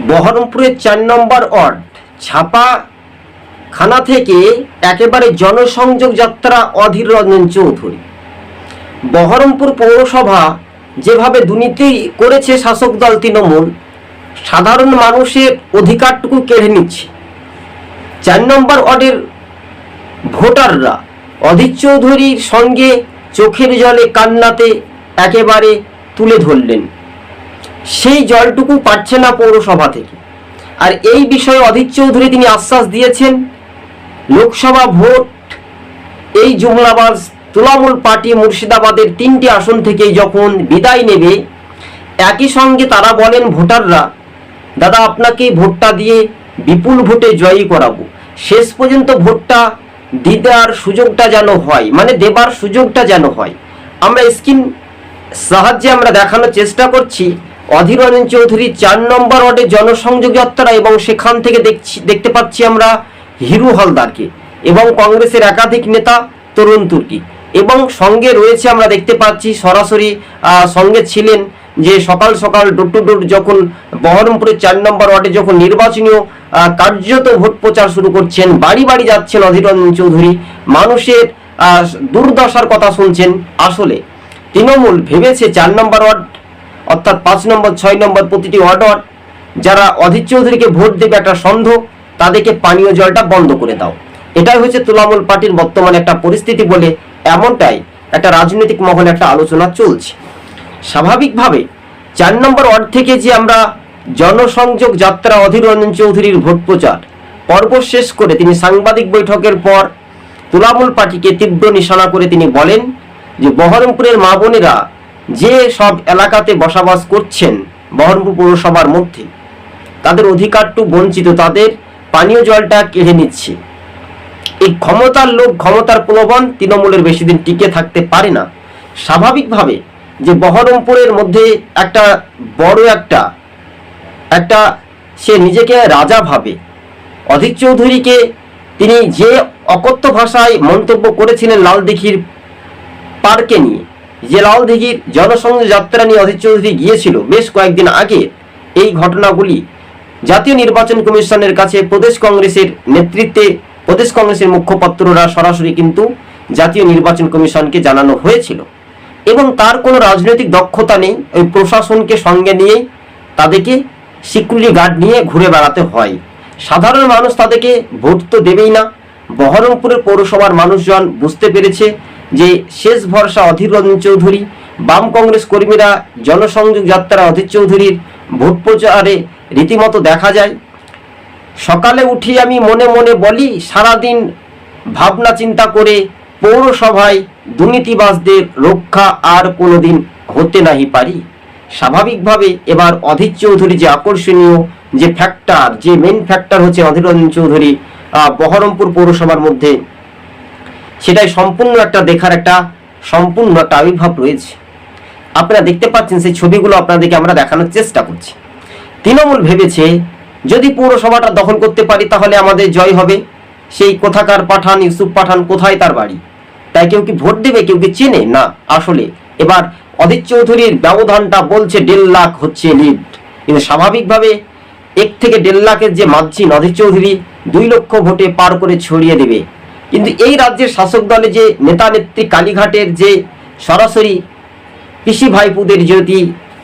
বহরমপুরের চার নম্বর ওয়ার্ড ছাপা খানা থেকে একেবারে জনসংযোগ যাত্রা অধীর রঞ্জন চৌধুরী। বহরমপুর পৌরসভা যেভাবে দুর্নীতি করেছে শাসক দল তৃণমূল, সাধারণ মানুষের অধিকারটুকু কেড়ে নিচ্ছে। চার নম্বর ওয়ার্ডের ভোটাররা অধীর চৌধুরীর সঙ্গে চোখের জলে কান্নাতে একেবারে তুলে ধরলেন। সেই জলটুকু পাচ্ছে না পৌরসভা থেকে। আর এই বিষয়ে অধীর চৌধুরী তিনি আশ্বাস দিয়েছেন, লোকসভা ভোট এই জুমলাবাজ তুলামূল পার্টি মুর্শিদাবাদের তিনটি আসন থেকে যখন বিদায় নেবে, একই সঙ্গে তারা বলেন ভোটাররা, দাদা আপনাকে ভোটটা দিয়ে বিপুল ভোটে জয়ী করাবো। শেষ পর্যন্ত ভোটটা দিদার সুযোগটা যেন হয় মানে দেবার সুযোগটা যেন হয়। আমরা স্ক্রিন সাহায্যে আমরা দেখানোর চেষ্টা করছি। অধীর রঞ্জন চৌধুরী চার নম্বর ওয়ার্ডে জনসংযোগ যাত্রা এবং সেখান থেকে দেখছি দেখতে পাচ্ছি আমরা হিরু হালদারকে এবং কংগ্রেসের একাধিক নেতা তরুণ তুর্কি। এবং সঙ্গে রয়েছে আমরা দেখতে পাচ্ছি সরাসরি সঙ্গে ছিলেন যে সকাল সকাল ডোর টু ডোর যখন বহরমপুরের চার নম্বর ওয়ার্ডে যখন নির্বাচনীয় কার্যত ভোট প্রচার শুরু করছেন, বাড়ি বাড়ি যাচ্ছেন অধীর রঞ্জন চৌধুরী। মানুষের দুর্দশার কথা শুনছেন আসলে। তৃণমূল ভেবেছে চার নম্বর ওয়ার্ড অর্থাৎ পাঁচ নম্বর, ছয় নম্বর প্রতিটি ওয়ার্ড যারা অধীর চৌধুরীকে ভোট দেবে একটা সন্দেহ, তাদেরকে পানীয় জলটা বন্ধ করে দাও। এটাই হচ্ছে তৃণমূল পার্টির বর্তমানে একটা পরিস্থিতি বলে এমনটাই একটা রাজনৈতিক মহলে একটা আলোচনা চলছে। স্বাভাবিকভাবে চার নম্বর ওয়ার্ড থেকে যে আমরা জনসংযোগ যাত্রা অধীর রঞ্জন চৌধুরীর ভোট প্রচার, পর্ব শেষ করে তিনি সাংবাদিক বৈঠকের পর তুলামূল পার্টিকে তীব্র নিশানা করে তিনি বলেন যে বহরমপুরের মা বোনেরা যে সব এলাকাতে বসবাস করছেন বহরমপুর পৌরসভার মধ্যে, তাদের অধিকারটু বঞ্চিত তাদের, পানীয় জলটা কেড়ে নিচ্ছে। এই ক্ষমতার লোক ক্ষমতার প্রলোভন তৃণমূলের বেশি দিন টিকে থাকতে পারে না। স্বাভাবিকভাবে যে বহরমপুরের মধ্যে একটা বড় একটা একটা সে নিজেকে রাজা ভাবে। অধীর চৌধুরীকে তিনি যে অকথ্য ভাষায় মন্তব্য করেছিলেন লালদিঘির পার্কে নিয়ে যে লালদিঘির জনসংযোগ যাত্রা নিয়ে অধীর চৌধুরী গিয়েছিল বেশ কয়েকদিন আগে। এই ঘটনাগুলি জাতীয় নির্বাচন কমিশনের কাছে প্রদেশ কংগ্রেসের নেতৃত্বে, প্রদেশ কংগ্রেসের মুখপাত্ররা সরাসরি কিন্তু জাতীয় নির্বাচন কমিশনকে জানানো হয়েছিল। এবং তার কোনো রাজনৈতিক দক্ষতা নেই, ওই প্রশাসনকে সঙ্গে নিয়েই তাদেরকে সিকিউরিটি গার্ড নিয়ে ঘুরে বেড়াতে হয়। সাধারণ মানুষ তাদেরকে ভোট তো দেবেই না। বহরমপুরের পৌরসভার মানুষজন বুঝতে পেরেছে যে শেষ ভরসা অধীর রঞ্জন চৌধুরী, বাম কংগ্রেস কর্মীরা জনসংযোগ যাত্রা অধীর চৌধুরীর ভোট প্রচারে রীতিমতো দেখা যায়। সকালে উঠি আমি মনে মনে বলি, সারাদিন ভাবনা চিন্তা করে পৌরসভায় দুর্নীতিবাসদের রক্ষা আর কোনোদিন হতে নাহি পারি। স্বাভাবিকভাবে এবার অধীর চৌধুরী যে আকর্ষণীয় যে ফ্যাক্টর যে মেন ফ্যাক্টর হচ্ছে অধীর রঞ্জন চৌধুরী বহরমপুর পৌরসভার মধ্যে সেটাই সম্পূর্ণ একটা দেখার একটা সম্পূর্ণ একটা আবির্ভাব রয়েছে। আপনারা দেখতে পাচ্ছেন সেই ছবিগুলো আপনাদেরকে আমরা দেখানোর চেষ্টা করছি। তৃণমূল ভেবেছে, যদি পৌরসভাটা দখল করতে পারি তাহলে আমাদের জয় হবে। সেই কোথাকার পাঠান, ইউসুফ পাঠান কোথায় তার বাড়ি? তাই কেউ কি ভোট দেবে, কেউ কি চেনে? না, আসলে। এবার অধীর চৌধুরীর ব্যবধানটা বলছে দেড় লাখ হচ্ছে লিড কিন্তু স্বাভাবিকভাবে এক থেকে দেড় লাখের যে মার্জিন অধীর চৌধুরী দুই লক্ষ ভোটে পার করে ছড়িয়ে দেবে। কিন্তু এই রাজ্যের শাসক দলে যে নেতা নেত্রী কালীঘাটের যে সরাসরি কৃষি ভাইপুদের যদি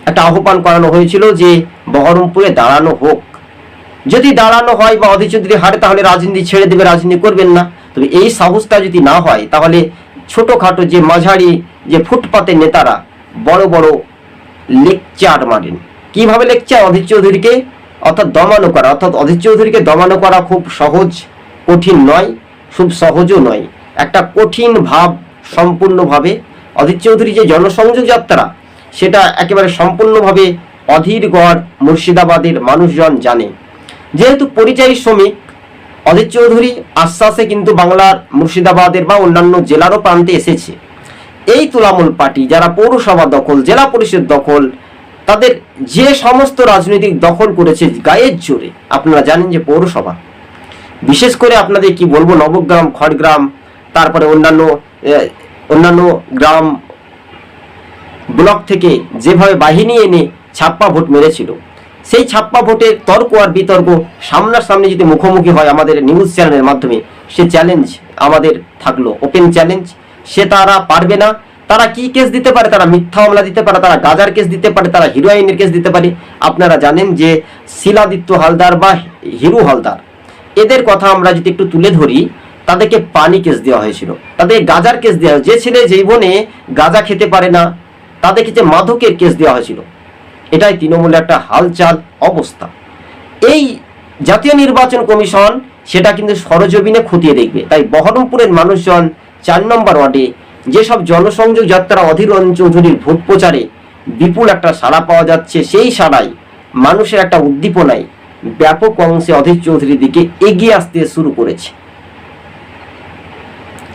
একটা আহ্বান করানো হয়েছিল যে বহরমপুরে দাঁড়ানো হোক। যদি দাঁড়ানো হয় বা অধীর চৌধুরী হারে, তাহলে রাজনীতি ছেড়ে দেবে, রাজনীতি করবেন না। তবে এই সাহসটা যদি না হয়, তাহলে ছোটোখাটো যে মাঝারি যে ফুটপাতের নেতারা বড় বড় লেকচার মারেন। কীভাবে লেকচার? অধীর চৌধুরীকে অর্থাৎ দমানো করা। অর্থাৎ অধীর চৌধুরীকে দমানো করা খুব সহজ, কঠিন নয়। খুব সহজও নয়। একটা কঠিন ভাব সম্পূর্ণভাবে, অধীর চৌধুরী যে জনসংযোগ যাত্রা, সেটা একেবারে সম্পূর্ণভাবে অধীরগড় মুর্শিদাবাদের মানুষজন জানে। যেহেতু পরিযায়ী শ্রমিক, অধীর চৌধুরী আশ্বাসে কিন্তু বাংলার মুর্শিদাবাদের বা অন্যান্য জেলারও প্রান্তে এসেছে। এই তুলামূল পার্টি, যারা পৌরসভা দখল, জেলা পরিষদ দখল, তাদের যে সমস্ত রাজনৈতিক দখল করেছে গায়ের জোরে, আপনারা জানেন যে পৌরসভা। বিশেষ করে আপনাদের কি বলব, নবগ্রাম, খড়গ্রাম, তারপরে অন্যান্য অন্যান্য গ্রাম ব্লক থেকে যেভাবে বাহিনী এনে ছাপ্পা ভোট মেরেছিল, সেই ছাপ্পা ভোটের তর্ক আর বিতর্ক সামনাসামনি যদি মুখোমুখি হয় আমাদের নিউজ চ্যানেলের মাধ্যমে, সে চ্যালেঞ্জ আমাদের থাকল, ওপেন চ্যালেঞ্জ। সে তারা পারবে না, তারা কি কেস দিতে পারে? তারা মিথ্যা মামলা দিতে পারে, তারা গাজার কেস দিতে পারে, তারা হিরোইনের কেস দিতে পারে। আপনারা জানেন যে শিলাদিত্য হালদার বা হিরু হালদার এদের কথা আমরা যদি একটু তুলে ধরি, তাদেরকে পানি কেস দেওয়া হয়েছিল। তাদের গাজার কেস দেওয়া যে ছেলে জীবনে গাজা খেতে পারে না, তাদেরকে যে মাদকের কেস দেওয়া হয়েছিল, এটাই তৃণমূলের একটা হালচাল অবস্থা। এই জাতীয় নির্বাচন কমিশন সেটা কিন্তু সরজমিনে খতিয়ে দেখবে। তাই বহরমপুরের মানুষজন চার নম্বর ওয়ার্ডে যেসব জনসংযোগ যাত্রা অধীর চৌধুরীর ভোট প্রচারে বিপুল একটা সাড়া পাওয়া যাচ্ছে, সেই সাড়াই মানুষের একটা উদ্দীপনায় ব্যাপক অংশে অধীর চৌধুরীর দিকে এগিয়ে আসতে শুরু করেছে।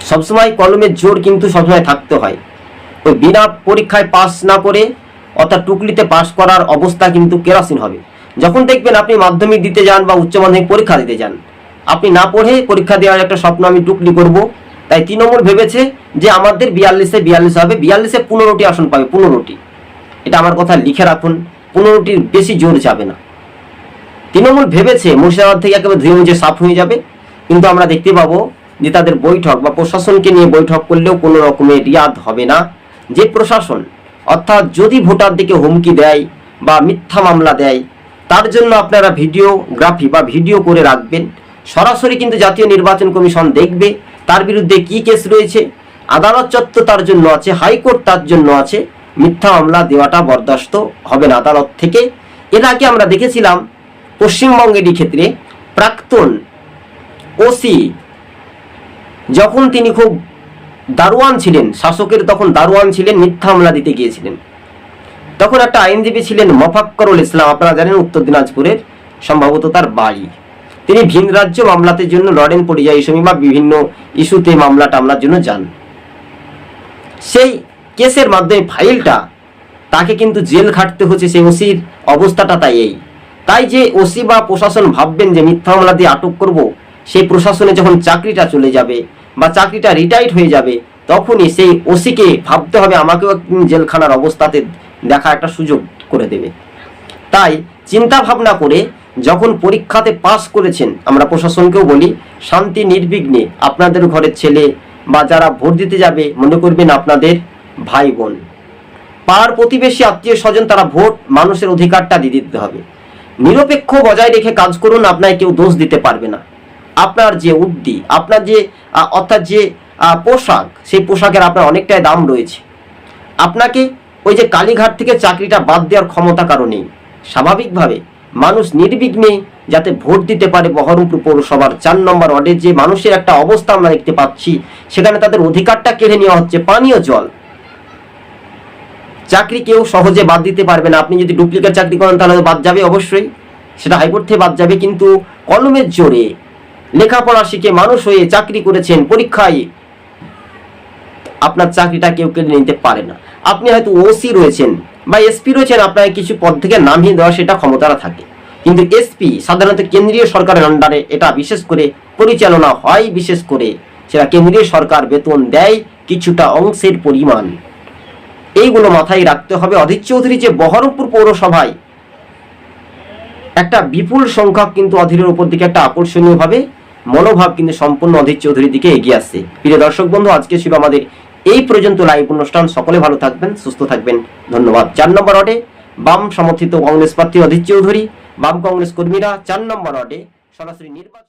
সবসময় কলমের জোর কিন্তু সবসময় থাকতে হয়। ওই বিনা পরীক্ষায় পাস না করে, অর্থাৎ টুকলিতে পাস করার অবস্থা কিন্তু কেরাসিন হবে। যখন দেখবেন আপনি মাধ্যমিক দিতে যান বা উচ্চ মাধ্যমিক পরীক্ষা দিতে যান, আপনি না পড়ে পরীক্ষা দেওয়ার একটা স্বপ্ন আমি টুকলি করব। তাই তৃণমূল ভেবেছে যে আমাদের বিয়াল্লিশে বিয়াল্লিশ হবে, বিয়াল্লিশে পনেরোটি আসন পাবে, পনেরোটি। এটা আমার কথা লিখে রাখুন, পনেরোটির বেশি জোর যাবে না। তৃণমূল ভেবেছে মুর্শিদাবাদ থেকে একেবারে ধুয়ে মুছে সাফ হয়ে যাবে। কিন্তু আমরা দেখতে পাবো যে তাদের বৈঠক বা প্রশাসনকে নিয়ে বৈঠক করলেও কোনো রকমের রিয়াদ হবে না। যে প্রশাসন অর্থাৎ যদি ভোটার দিকে হুমকি দেয় বা মিথ্যা মামলা দেয়, তার জন্য আপনারা ভিডিওগ্রাফি বা ভিডিও করে রাখবেন। সরাসরি কিন্তু জাতীয় নির্বাচন কমিশন দেখবে তার বিরুদ্ধে কি কেস রয়েছে। আদালত চত্বর তার জন্য আছে, হাইকোর্ট তার জন্য আছে। মিথ্যা মামলা দেওয়াটা বরদাস্ত হবে না আদালত থেকে। এর আগে আমরা দেখেছিলাম পশ্চিমবঙ্গেরই ক্ষেত্রে প্রাক্তন ওসি যখন তিনি খুব দারোয়ান ছিলেন, শাসকের তখন দারোয়ান ছিলেন, মিথ্যা হামলা দিতে গিয়েছিলেন। তখন একটা আইনজীবী ছিলেন মফাক্করুল ইসলাম, আপনারা জানেন উত্তর দিনাজপুরের সম্ভবত তার বাড়ি। তিনি ভিন রাজ্য মামলাতের জন্য লড়েন পরিযায়ী শ্রমিক বা বিভিন্ন ইস্যুতে মামলা টামলার জন্য যান। সেই কেসের মাধ্যমে ফাইলটা তাকে কিন্তু জেল খাটতে হচ্ছে, সেই ওসির অবস্থাটা তাই এই। তাই যে ওসি বা প্রশাসন ভাববেন যে মিথ্যা মামলা দিয়ে আটক করব, সেই প্রশাসনে যখন চাকরিটা চলে যাবে বা চাকরিটা রিটায়ার্ড হয়ে যাবে, তখনই সেই ওসিকে ভাবতে হবে, আমাকেও জেলখানার অবস্থাতে দেখা একটা সুযোগ করে দেবে। তাই চিন্তা ভাবনা করে যখন পরীক্ষাতে পাস করেছেন, আমরা প্রশাসনকেও বলি, শান্তি নির্বিঘ্নে আপনাদের ঘরের ছেলে বা যারা ভোট দিতে যাবে, মনে করবেন আপনাদের ভাই বোন। পাড়ার প্রতিবেশী, আত্মীয় স্বজন, তারা ভোট মানুষের অধিকারটা দিয়ে দিতে হবে। নিরপেক্ষ বজায় রেখে কাজ করুন আপনাকে কেউ দোষ দিতে পারবে না। আপনার যে উদ্দি আপনার যে অর্থাৎ যে পোশাক, সেই পোশাকের আপনার অনেকটাই দাম রয়েছে। আপনাকে ওই যে কালীঘাট থেকে চাকরিটা বাদ দেওয়ার ক্ষমতা কারও নেই। স্বাভাবিকভাবে মানুষ নির্বিঘ্নে যাতে ভোট দিতে পারে বহরমপুর পৌরসভার চার নম্বর ওয়ার্ডের যে মানুষের একটা অবস্থা আমরা দেখতে পাচ্ছি, সেখানে তাদের অধিকারটা কেড়ে নেওয়া হচ্ছে পানীয় জল। চাকরি কেউ সহজে বাদ দিতে পারবে না। আপনি যদি ডুপ্লিকেট চাকরি করেন, তাহলে বাদ যাবে অবশ্যই। সেটা হাইকোর্ট থেকে বাদ যাবে, কিন্তু কলমের জোরে লেখাপড়া শিখে মানুষ হয়ে চাকরি করেছেন, পরীক্ষায় আপনার চাকরিটা কেউ কেড়ে নিতে পারে না। আপনি হয়তো ওসি রয়েছেন বা এসপি রয়েছেন, আপনাকে কিছু পদ থেকে নামিয়ে দেওয়া সেটা ক্ষমতাটা থাকে। কিন্তু এসপি সাধারণত কেন্দ্রীয় সরকারের আন্ডারে এটা বিশেষ করে পরিচালনা হয়, বিশেষ করে সেটা কেন্দ্রীয় সরকার বেতন দেয়, কিছুটা অংশের পরিমাণ। এইগুলো মাথায় রাখতে হবে। অধীর চৌধুরী যে বহরমপুর পৌরসভায় একটা বিপুল সংখ্যক কিন্তু অধীরের উপর দিকে একটা আকর্ষণীয় ভাবে মনোভাব কিন্তু সম্পূর্ণ অধীর চৌধুরীর দিকে এগিয়ে আসছে। প্রিয় দর্শক বন্ধু, আজকে ছিল আমাদের এই পর্যন্ত লাইভ অনুষ্ঠান। সকলে ভালো থাকবেন, সুস্থ থাকবেন। ধন্যবাদ। চার নম্বর ওয়ার্ডে বাম সমর্থিত কংগ্রেস প্রার্থী অধীর চৌধুরী, বাম কংগ্রেস কর্মীরা চার নম্বর ওয়ার্ডে সরাসরি নির্বাচন